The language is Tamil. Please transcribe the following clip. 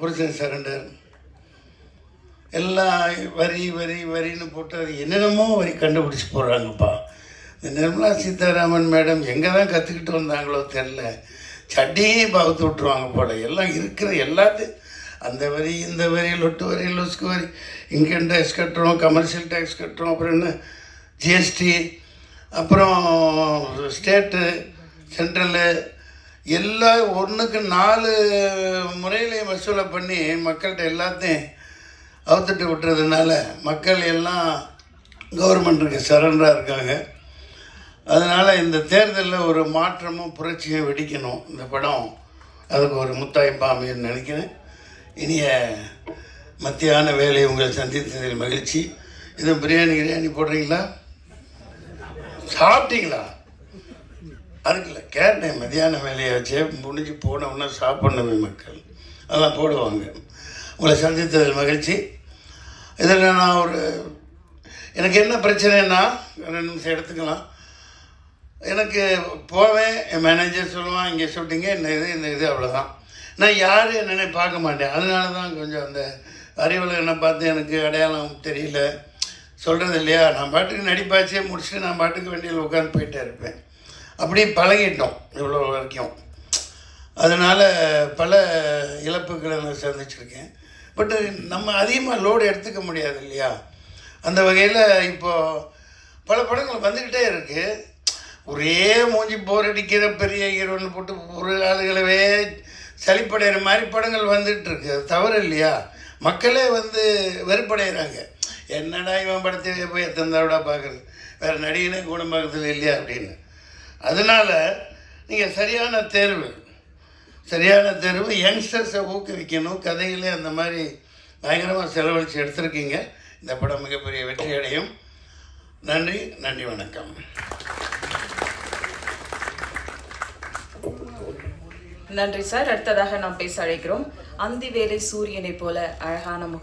புருஷன் சரண்டர். எல்லாம் வரி வரி வரின்னு போட்டு அது என்னென்னமோ வரி கண்டுபிடிச்சி போடுறாங்கப்பா. இந்த நிர்மலா சீதாராமன் மேடம் எங்கே தான் கற்றுக்கிட்டு வந்தாங்களோ தெரில சட்டியே பகுத்து விட்ருவாங்க போல. எல்லாம் இருக்கிற எல்லாத்தையும் அந்த வரி இந்த வரி லொட்டு வரி லொஸ்க்கு வரி இன்கம் டேக்ஸ் கட்டுறோம் கமர்ஷியல் டேக்ஸ் கட்டுறோம் அப்புறம் என்ன? ஜிஎஸ்டி அப்புறம் ஸ்டேட்டு சென்ட்ரலு எல்லா ஒன்றுக்கு நாலு முறையிலையும் வசூலை பண்ணி மக்கள்கிட்ட எல்லாத்தையும் அவுத்துட்டு விட்டுறதுனால மக்கள் எல்லாம் கவர்மெண்ட்டுக்கு சரண்டராக இருக்காங்க. அதனால் இந்த தேர்தலில் ஒரு மாற்றமும் புரட்சியும் வெடிக்கணும். இந்த படம் அதுக்கு ஒரு முத்தாய்ப்பாக அமையன்னு நினைக்கிறேன். இனிய மத்தியான வேலை உங்களை சந்தித்ததில் மகிழ்ச்சி. இது பிரியாணி கிரியாணி போடுறீங்களா? சாப்பிட்டீங்களா? அதுக்குல கேட்டேன் மதியான வேலையை வச்சே முடிஞ்சு போனோம்னா சாப்பிடணுமே மக்கள். அதெல்லாம் போடுவாங்க. உங்களை சந்தித்ததில் மகிழ்ச்சி. இதில் நான் ஒரு எனக்கு என்ன பிரச்சனைன்னா ரெண்டு நிமிஷம் எடுத்துக்கலாம். எனக்கு போவேன் என் மேனேஜர் சொல்லுவான் இங்கே ஷூட்டிங்க இந்த இது இந்த இது அவ்வளோதான் நான் யார் என்னென்ன பார்க்க மாட்டேன். அதனால தான் கொஞ்சம் அந்த அறிவில் என்ன பார்த்து எனக்கு அடையாளம் தெரியல. சொல்கிறது இல்லையா? நான் பாட்டுக்கு நடிப்பாச்சே முடிச்சுட்டு நான் பாட்டுக்கு வண்டியில் உட்காந்து போயிட்டே இருப்பேன். அப்படியே பழகிட்டோம் இவ்வளோ வரைக்கும். அதனால் பல இழப்புகளை நான் சந்திச்சிருக்கேன். பட்டு நம்ம அதிகமாக லோடு எடுத்துக்க முடியாது இல்லையா? அந்த வகையில் இப்போது பல படங்கள் வந்துக்கிட்டே இருக்குது ஒரே மூஞ்சி போர் அடிக்கிற பெரிய ஹீரோன்னு போட்டு ஒரு ஆளுகளவே சளிப்படைகிற மாதிரி படங்கள் வந்துட்டு இருக்கு. தவறு இல்லையா? மக்களே வந்து வெறுப்படைகிறாங்க என்னடா இவன் படத்தை போய் எத்தனை தடவை பார்க்குறது? வேறு நடிகனே கூட பார்க்கறது இல்லையா அப்படின்னு. அதனால் நீங்கள் சரியான தேர்வு. சரியான தேர்வு. யங்ஸ்டர்ஸை ஊக்குவிக்கணும். கதைகளே அந்த மாதிரி பயங்கரமாக செலவழித்து எடுத்திருக்கீங்க. இந்த படம் மிகப்பெரிய வெற்றி அடையும் நன்றி. நன்றி வணக்கம். நன்றி சார். அடுத்ததாக நாம் பேச அழைக்கிறோம். அந்தி வேலை சூரியனை போல அழகான முகம்